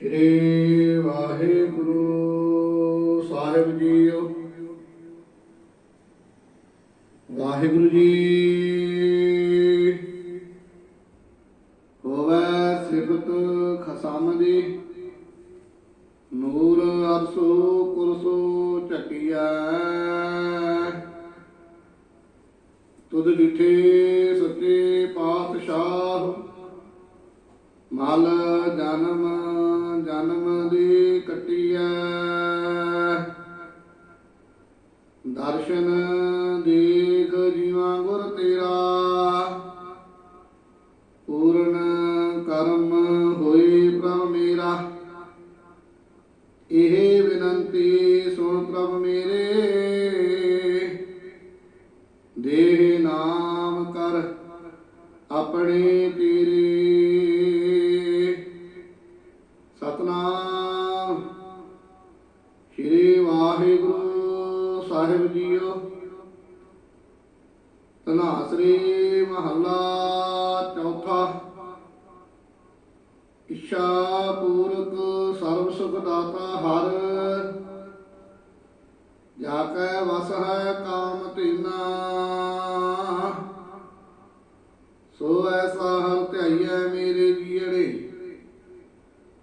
ਸ਼੍ਰੀ ਵਾਹਿਗੁਰੂ ਸਾਹਿਬ ਜੀਓ। ਵਾਹਿਗੁਰੂ ਜੀ ਹੋਵੇ ਸਿਫਤ ਖਸਮ ਦੀ, ਨੂਰ ਅਰਸੋ ਕੁਰਸੋ ਚੱਕੀਐ ਤੁਧ ਡਿਠੇ ਸੱਚੇ ਪਾਤਸ਼ਾਹ ਮਲ ਜਨਮ ਦਰਸ਼ਨ ਦੇਖ ਜੀਵਾਂ ਗੁਰ ਤੇਰਾ। ਪੂਰਨ ਕਰਮ ਹੋਏ ਪ੍ਰਭ ਮੇਰਾ। ਇਹ ਬਿਨੰਤੀ ਸੁਣ ਪ੍ਰਭ ਮੇਰੇ। ਦੇਹ ਨਾਮ ਕਰ ਆਪਣੇ ਤੇਰੇ। ਸਤਨਾਮ, ਸ਼੍ਰੀ ਵਾਹਿਗੁਰੂ ਸਾਹਿਬ ਜੀਓ ਤਨਾਸਰੀ ਮਹੱਲਾ ਚੌਥਾ। ਇੱਛਾ ਪੂਰਕ ਸਰਬ ਸੁਖ ਦਾਤਾ ਹਰ। ਜਾ ਕੈ ਵਸ ਹੈ ਕਾਮ ਤੀਨਾ ਸੋ ਐਸਾ ਹਰ ਧਿਆਈਐ ਮੇਰੇ ਜੀੜੇ।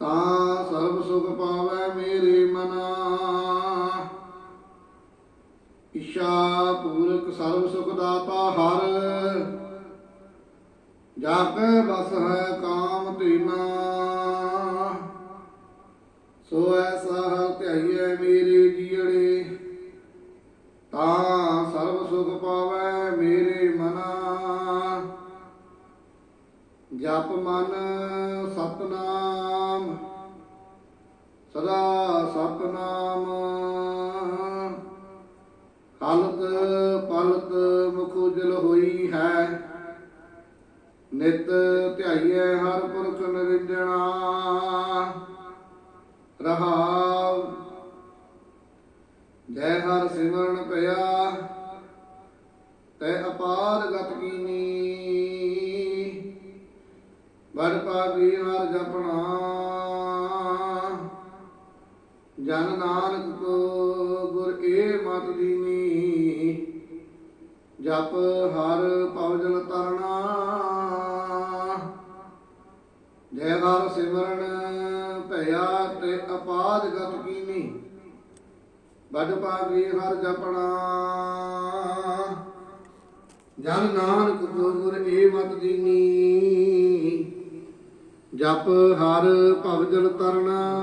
ਤਾਂ ਸਰਬ ਸੁਖ ਪਾਵੈ ਮੇਰੇ ਮਨਾ। ਇੱਛਾ ਪੂਰਕ ਸਰਬ ਸੁਖ ਦਾਤਾ ਹਰ। ਜਾ ਬਸ ਹੈ ਕਾਮ ਤੀਨਾ ਸੋ ਐਸਾ ਹਰ ਧਿਆਈਐ ਮੇਰੇ ਜੀੜੇ ਤਾਂ ਸਰਬ ਸੁਖ ਪਾਵੈ ਮੇਰੇ ਮਨਾ। ਜਪ ਮਨ ਸਤਨਾਮ। ਸਦਾ ਸਤਨਾਮ। ਹਲਤ ਪਲਤ ਮੁਖ ਉਜਲ ਹੋਈ ਹੈ। ਨਿਤ ਧਿਆਈਐ ਹਰ ਪੁਰਖ ਨਿਰੰਜਣਾ। ਰਹਾਉ ਜੈ ਹਰ ਸਿਮਰਨ ਪਿਆ, ਤੈ ਅਪਾਰ ਗਤ ਕੀਨੀ। ਬੜ ਪਾਪੀ ਹਰ ਜਪਣਾ, ਜਨ ਨਾਨਕ ਕੋ ਦੀਨੀ। ਜਪ ਹਰ ਭਵਜਲ ਤਰਣਾ। ਜੈ ਹਰ ਸਿਮਰਨ ਭਇਆ ਤੇ ਅਪਾਦ ਗਤ ਕੀਨੀ। ਬੜ ਪਾਪੀ ਹਰ ਜਪਣਾ। ਜਨ ਨਾਨਕ ਗੁਰ ਏ ਮਤ ਦੀਨੀ। ਜਪ ਹਰ ਭਵਜਲ ਤਰਣਾ।